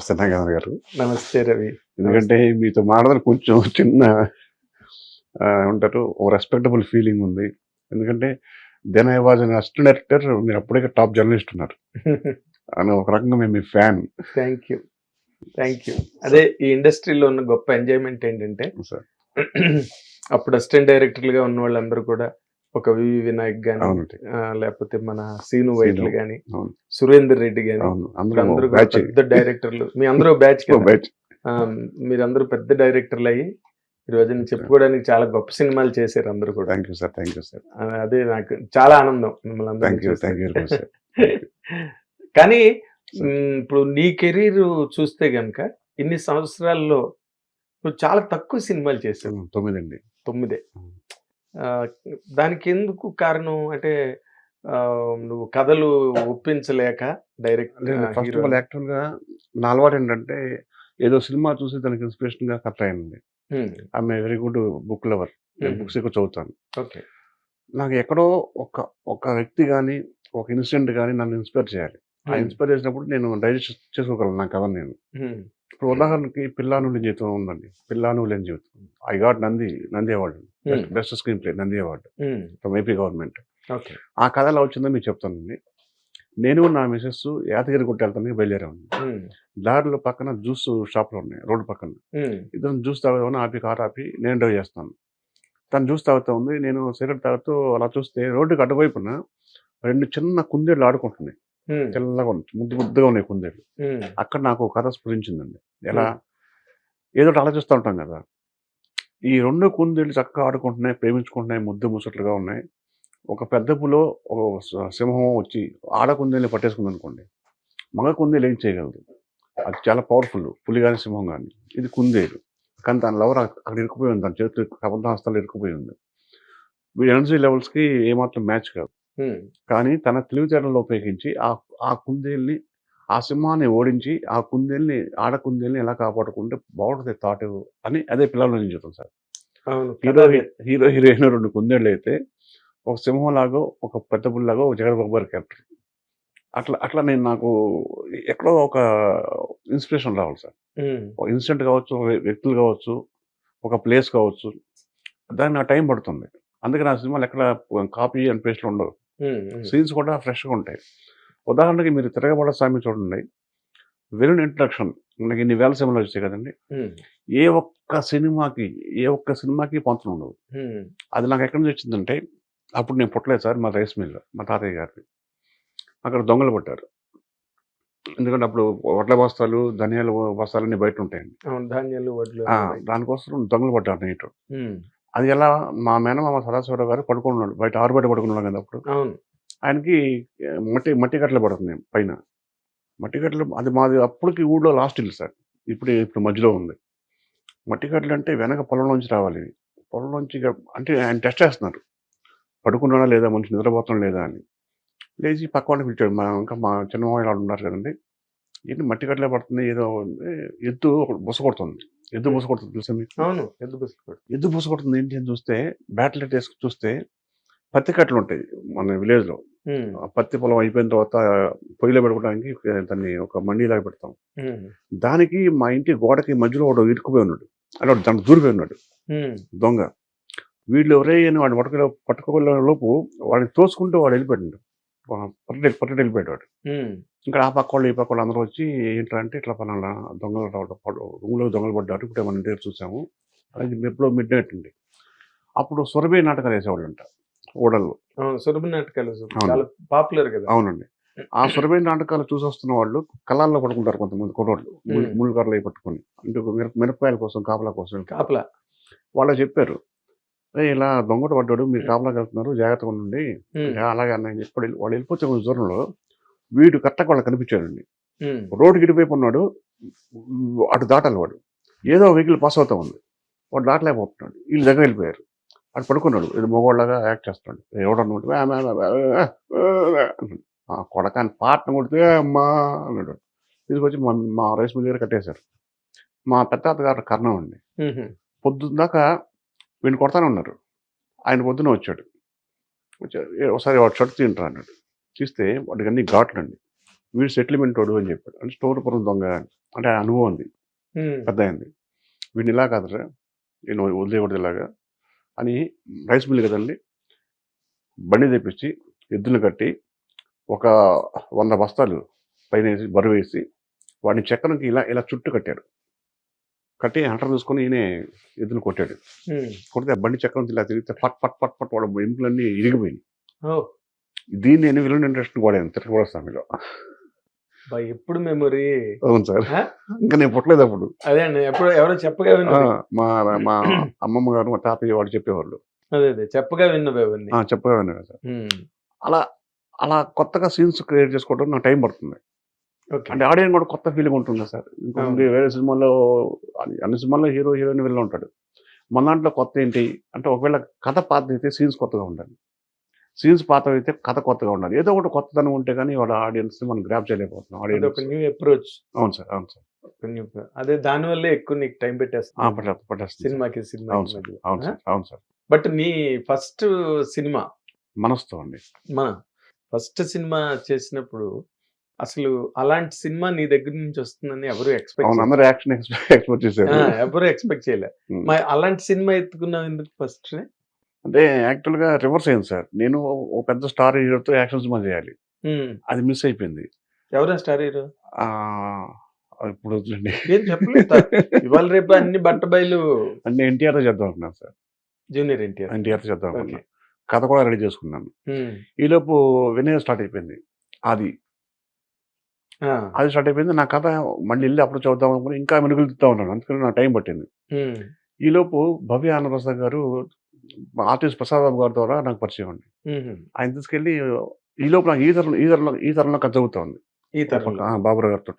నమస్తే నాగేంద్ర గారు. నమస్తే రవి. ఎందుకంటే మీతో మాట్లాడడం కొంచెం చిన్న ఉంటారు రెస్పెక్టబుల్ ఫీలింగ్ ఉంది. ఎందుకంటే then I was an assistant director మీరు అప్పుడే టాప్ జర్నలిస్ట్ ఉన్నారు. అని ఒక రకంగా మేము మీ fan thank you thank you అదే ఈ ఇండస్ట్రీలో ఉన్న గొప్ప ఎంజాయ్మెంట్ ఏంటంటే సార్ అప్పుడు అసిస్టెంట్ డైరెక్టర్లుగా ఉన్న వాళ్ళందరూ కూడా ఒక వివి వినాయక్ గాని లేకపోతే మన సీను వైట్ల గాని. సురేందర్ రెడ్డి గాని అందరూ పెద్ద డైరెక్టర్లు. మీ అందరూ బ్యాచ్ మీరందరూ పెద్ద డైరెక్టర్లు అయ్యి ఈ రోజు చెప్పుకోవడానికి చాలా గొప్ప సినిమాలు చేశారు అందరూ కూడా. Thank you sir thank you sir అదే నాకు చాలా ఆనందం మిమ్మల్ని అందరూ కానీ ఇప్పుడు నీ కెరీర్ చూస్తే గనక ఇన్ని సంవత్సరాల్లో నువ్వు చాలా తక్కువ సినిమాలు చేసావు. తొమ్మిది అండి తొమ్మిదే. దానికి ఎందుకు కారణం? అంటే నువ్వు కథలు ఒప్పించలేక డైరెక్ట్ ఫస్ట్ ఆఫ్ ఆల్ యాక్చువల్గా నా అలవాటు ఏంటంటే ఏదో సినిమా చూసి దానికి ఇన్స్పిరేషన్గా కథ అయింది I'm very good book lover. నేను బుక్స్ ఎక్కువ చదువుతాను. ఓకే. నాకు ఎక్కడో ఒక ఒక వ్యక్తి కానీ ఒక ఇన్సిడెంట్ కానీ నన్ను ఇన్స్పైర్ చేయాలి. ఆ ఇన్స్పైర్ చేసినప్పుడు నేను డైజెస్ట్ చేసుకోగలను నా కథ నేను. ఇప్పుడు ఉదాహరణకి పిల్లాను లేని జీవితం ఉందండి. పిల్లాను లేని జీవితం. I got Nandi Nandi award. Best screenplay Nandi award. From AP government. ఆ కథ ఎలా వచ్చిందో మీకు చెప్తానండి. నేను నా మిసెస్ యాదగిరి గుట్ట వెళ్తానికి బయలుదేరామండి. దారిలో పక్కన జ్యూస్ షాప్లు ఉన్నాయి రోడ్డు పక్కన. ఇతను జ్యూస్ తాగుదామని ఆపి కార్ ఆపి నేను డ్రైవ్ చేస్తాను. తను జ్యూస్ తాగుతూ ఉంది నేను సిగరెట్ తాగుతూ అలా చూస్తే రోడ్డుకి అటువైపున రెండు చిన్న కుందేళ్ళు ఆడుకుంటున్నాయి. తెల్లగా ఉన్నాయి ముద్దు ముద్దుగా ఉన్నాయి కుందేళ్ళు అక్కడ నాకు ఒక కథ స్ఫురించిందండి. ఎలా? ఏదో ఒకటి ఆలోచిస్తూ ఉంటాం కదా. ఈ రెండు కుందేళ్ళు చక్కగా ఆడుకుంటున్నాయి ప్రేమించుకుంటున్నాయి ముద్దు ముసట్లుగా ఉన్నాయి. ఒక పెద్ద పులో ఒక సింహం వచ్చి ఆడ కుందేల్ని పట్టేసుకుంది అనుకోండి మగ కుందేలు ఏం చేయగలదు? అది చాలా పవర్ఫుల్ పులి కానీ సింహం కానీ. ఇది కుందేలు. కానీ దాని లవర్ అక్కడ ఇరుక్కుపోయి ఉంది. దాని చేతులు కబంధ హస్తాలు ఇరుక్కుపోయి ఉంది. వీడి ఎనర్జీ లెవెల్స్కి ఏమాత్రం మ్యాచ్ కాదు. కానీ తన తెలివితేటలను ఉపయోగించి ఆ ఆ కుందేల్ని ఆ సింహాన్ని ఓడించి ఆ కుందేల్ని ఆడ కుందేల్ని ఎలా కాపాడుకుంటే బాగుంటుంది థాట్ అని అదే పిల్లల నుంచి చెప్తాం సార్. హీరో హీరో హీరోయిన్ రెండు కుందేళ్ళు అయితే ఒక సింహం లాగో ఒక పెద్ద పుల్లాగో ఒక జగన్ గారి క్యారెక్టర్. అట్లా అట్లా నేను నాకు ఎక్కడో ఒక ఇన్స్పిరేషన్ రావాలి సార్. ఒక ఇన్సిడెంట్ కావచ్చు ఒక వ్యక్తులు కావచ్చు ఒక ప్లేస్ కావచ్చు దానికి నా టైం పడుతుంది. అందుకే నా సినిమాలు ఎక్కడ కాపీ అండ్ పేస్ట్లు ఉండవు. సీన్స్ కూడా ఫ్రెష్గా ఉంటాయి. ఉదాహరణకి మీరు తిరగబడ స్వామి చూడండి. వెలున్ ఇంట్రడక్షన్ మనకి ఇన్ని వేల సినిమాలు వచ్చాయి కదండి. ఏ ఒక్క సినిమాకి ఏ ఒక్క సినిమాకి పంచడం ఉండదు. అది నాకు ఎక్కడి నుంచి వచ్చిందంటే అప్పుడు నేను పుట్టలేదు సార్ మా రైస్ మిల్ మా తాతయ్య గారిది. అక్కడ దొంగలు పట్టారు. ఎందుకంటే అప్పుడు వడ్ల బస్తాలు ధనియాల బస్తాలు అన్ని బయట ఉంటాయండి. ధాన్యాలు వడ్లు దానికోసం దొంగలు పడ్డారు నైట్. అది ఎలా మా మేనమామ సదాశివరావు గారు పడుకున్నాడు బయట ఆరు బయట పడుకున్నాడు కదా అప్పుడు. అవును. ఆయనకి మట్టి మట్టి కట్టలు పడుతుంది పైన. మట్టి కట్టలు అది మాది అప్పటికి ఊళ్ళో లాస్ట్ ఇల్లు సార్. ఇప్పుడు ఇప్పుడు మధ్యలో ఉంది. మట్టి కట్టలు అంటే వెనక పొలంలోంచి రావాలి. పొలంలోంచి అంటే ఆయన టెస్ట్ చేస్తున్నారు. పడుకున్నాడా లేదా మనిషి నిద్రపోతాం లేదా అని. లేచి పక్క వాళ్ళని పిలిచాడు. మా ఇంకా మా చిన్న వాళ్ళు ఉన్నారు కదండి. ఏంటి మట్టి కట్టలే పడుతుంది ఏదో. ఎద్దు బుస కొడుతుంది. ఎద్దు బుస కొడుతుంది తెలుసా మీకు? అవును ఎద్దు బస్సు ఎద్దు బుస కొడుతుంది ఏంటి అని చూస్తే బ్యాటరీ వేసుకు చూస్తే పత్తి కట్టలు ఉంటాయి మన విలేజ్లో ఆ పత్తి పొలం అయిపోయిన తర్వాత పొయ్యిలో పెట్టుకోవడానికి దాన్ని ఒక మండీలాగా పెడతాం. దానికి మా ఇంటి గోడకి మధ్యలో వాడు ఇరుక్కుపోయి ఉన్నాడు. అంటే దాంట్లో దూరిపోయి ఉన్నాడు. దొంగ. వీళ్ళు ఎవరైనా వాడిని పట్టుకునే పట్టుకోగల లోపు వాడిని తోసుకుంటూ వాడు వెళ్ళిపోయాడు. పట్టె పట్టె వెళ్ళిపోయాడు వాడు ఇంకా ఆ పక్క వాళ్ళు ఈ పక్క వాళ్ళు అందరూ వచ్చి ఏంటంటే ఇట్లా పలానా దొంగలు రూమ్లో దొంగలు పడ్డారు ఇప్పుడు మన దగ్గర చూసాము అది ఎప్పుడో మిడ్ నైట్ అండి. అప్పుడు సొరబే నాటకాలు వేసేవాళ్ళంట ఓడల్లో. అవును సురభి నాటకాలు. చాలా పాపులర్ కదా. అవునండి. ఆ సురభి నాటకాలు చూసి వస్తున్న వాళ్ళు కళాల్లో పడుకుంటారు కొంతమంది కుర్రోళ్ళు ముళ్ళు కర్రలు పట్టుకొని. అంటే మిరపకాయల కోసం కాపలా కోసం. కాపలా. వాళ్ళు చెప్పారు "రే, ఇలా దొంగట పడ్డాడు మీరు కాపలాకి వెళ్తున్నారు జాగ్రత్తగా ఉండండి. ఉమ్, "యా, అలాగే అన్న చెప్పాడు వాళ్ళు వెళ్ళిపోతే కొంచెం దూరంలో వీడు కట్టక వాళ్ళకి కనిపించాడండి. ఉమ్, రోడ్డుకి ఇటువైపు ఉన్నాడు అటు దాటాలి వాడు. ఏదో వెహికల్ పాస్ అవుతా ఉంది. వాడు దాటలేకపోతున్నాడు. వీళ్ళు దగ్గర వెళ్ళిపోయారు. అటు పడుకున్నాడు. ఇది మగవాళ్ళగా యాక్ట్ చేస్తున్నాడు. ఎవడన్నాడు "ఆ, ఆ, ఆ, ఆ, ఆ" అన్నాడు. ఆ కొడకాన్ని పాటను కొడితే అమ్మా అన్నాడు. తీసుకొచ్చి మా మా రైస్ మిల్ దగ్గర కట్టేశారు. మా పెద్ద గారు కర్ణం అండి. ఉమ్, పొద్దున్న దాకా వీడిని కొడతానే ఉన్నారు. ఆయన పొద్దున వచ్చాడు. వచ్చాడు. "ఏ, ఒకసారి వాడు షర్ట్ తింటారు అన్నాడు. తీస్తే వాడికి అన్ని ఘాట్లు అండి వీడు సెటిల్మెంట్ వాడు అని చెప్పాడు. అంటే స్టోర్పురం దొంగ అని. అంటే ఆ అనుభవం ఉంది పెద్ద అయింది వీడిని ఇలా కాదురా నేను వదిలేకూడదు ఇలాగా అని రైస్ మిల్ కదండి బండి తెప్పించి ఎద్దులు కట్టి ఒక వంద బస్తాలు పైన వేసి బరువు వేసి వాడిని చక్రంకి ఇలా ఇలా చుట్టూ కట్టారు. కట్టి హంటర్ తీసుకొని ఈయనే ఎద్దులు కొట్టాడు. కొడితే బండి చక్రం ఇలా తిరిగితే పట్ పట్ పట్ పట్ వాడు ఎముకలన్నీ ఇరిగిపోయినాయి. దీన్ని నేను విలన్ ఇంట్రెస్ట్ వాడాను తిరగబడస్తామిలో బా, ఎప్పుడు మెమొరీ? అవును సార్? ఇంకా నేను పుట్టలేదు అప్పుడు. అదే అండి ఎప్పుడు ఎవరో చెప్పగా మా మా అమ్మమ్మ గారు మా తాతయ్య వాడు చెప్పేవాళ్ళు. అదే అదే చెప్పగా విన్నవి చెప్పేవాడిని కదా సార్. అలా అలా కొత్తగా సీన్స్ క్రియేట్ చేసుకోవడం నాకు టైం పడుతుంది. అంటే ఆడియన్స్ కూడా కొత్త ఫీలింగ్ ఉంటుంది సార్? ఇంకొకటి వేరే సినిమాలో అన్ని- సినిమాల్లో హీరో హీరోయిన్ వెళ్ళి ఉంటాడు. మన దాంట్లో కొత్త ఏంటి? అంటే ఒకవేళ కథ పాత అయితే సీన్స్ కొత్తగా ఉండాలి. సీన్స్ పాత అయితే కథ కొత్తగా ఉండాలి. ఏదో ఒకటి కొత్తదనం ఉంటే కానీ వాళ్ళ ఆడియన్స్ మనం గ్రాప్ చేయలేకపోతున్నాం అది ఒక ఆడియన్స్ న్యూ అప్రోచ్ అవును సార్ అవును సార్. అదే దాని వల్లే ఎక్కువ నీకు టైం పెట్టేస్తా. సినిమాకి అవును సినిమాకి సార్. అవును సార్ అవును సార్. బట్ నీ ఫస్ట్ సినిమా? మనసుతో అండి. మన? ఫస్ట్ సినిమా చేసినప్పుడు అసలు అలాంటి సినిమా నీ దగ్గర నుంచి వస్తుందని ఎవరు ఎక్స్పెక్ట్ యాక్షన్ ఎక్స్పెక్ట్ చేశారు ఎవరు ఎక్స్పెక్ట్ చేయలే. ఉమ్. మరి అలాంటి సినిమా ఎత్తుకున్నావు ఎందుకు ఫస్ట్ అంటే యాక్చువల్గా రివర్స్ అయింది సార్. నేను ఒక పెద్ద స్టార్ హీరోతో యాక్షన్ సినిమా చేయాలి. అది మిస్ అయిపోయింది. ఎవరా స్టార్ హీరో? ఇప్పుడు చెప్పలేదు ఇవాళ రేపు అన్ని బట్ట బయలు అంటే ఎన్టీఆర్తో చేద్దాం అనుకున్నాను సార్. జూనియర్ ఎన్టీఆర్. ఎన్టీఆర్తో చేద్దాం అనుకున్నాను కథ కూడా రెడీ చేసుకున్నాను. ఈలోపు వినయ్ స్టార్ట్ అయిపోయింది. అది అది స్టార్ట్ అయిపోయింది. నా కథ మళ్ళీ వెళ్ళి అప్పుడు చూద్దాం అనుకుని ఇంకా మెరుగులు తిప్పుతా ఉన్నాను. అందుకని నాకు టైం పట్టింది. ఈలోపు భవ్య ఆనప్రసాద్ గారు ఆర్టిస్ట్ ప్రసాద్ బాబు గారి ద్వారా నాకు పరిచయం అండి. ఆయన తీసుకెళ్ళి ఈ లోపు నాకు ఈ తరంలో ఈ తరంలో ఈ తరంలో కథ చదువుతా ఉంది. ఈ తరంలో. ఆ, బాబురావు గారితో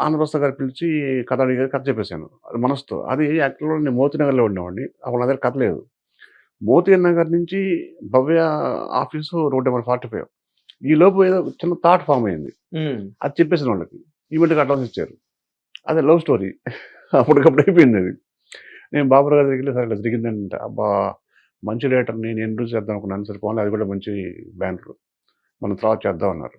ఆంధ్రప్రస్థ గారు పిలిచి కథ అడిగారు కథ చెప్పేశాను. అది మనసుతో. అది యాక్చువల్గా నేను మోతీ నగర్లో ఉండేవాడిని. అప్పుడు నా దగ్గర కథ లేదు. మోతీ నగర్ నుంచి Bhavya office road number forty five. ఈ లోపు ఏదో చిన్న థాట్ ఫామ్ అయింది. అది చెప్పేసిన వాళ్ళకి. ఈవెంట్కి అడ్వాన్స్ ఇచ్చారు. అదే లవ్ స్టోరీ. అప్పటికప్పుడు అయిపోయింది అది. నేను బాబురావు గారి దగ్గర సరే ఇలా జరిగిందంటే అబ్బా మంచి డేటర్ని నేను ఇంట్రూస్ చేద్దాం అనుకున్నాను. సరే పోనీ అది కూడా మంచి బ్యానర్ మనం తర్వాత చేద్దాం అన్నారు.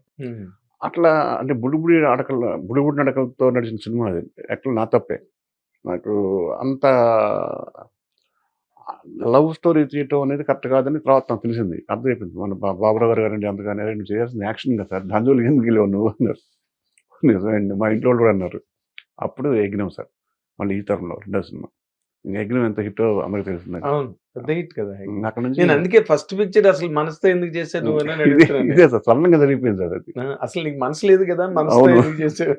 అట్లా అంటే బుడిబుడి అడకల బుడిబుడి నడకలతో నడిచిన సినిమా అది. యాక్చువల్ నా తప్పే. నాకు అంత లవ్ స్టోరీ తీయటం అనేది కరెక్ట్ కాదని తర్వాత నాకు తెలిసింది. అర్థమైపోయింది. మన బాబురావు గారు గారండి అందుకని "అరే, నువ్వు చేయాల్సింది యాక్షన్ కదా సార్. దంజోలు ఎందుకు గెలవు నువ్వు అన్నారు. నిజమండి. మా ఇంట్లో కూడా అన్నారు. అప్పుడు ఎగ్నాం సార్. మళ్ళీ ఈ తరంలో రెండో సినిమా. ఇంకా ఎగ్నాం ఎంత హిట్ అందరికి తెలిసింది పెద్ద హిట్ కదా అక్కడ నుంచి నేను అందుకే ఫస్ట్ పిక్చర్ అసలు మనసుతో ఎందుకు చేశాను నువ్వు ఇదే సార్. సడన్గా జరిగిపోయింది సార్ అది. అసలు నీకు మనసు లేదు కదా మనసుతో అవును. ఎందుకు చేసావు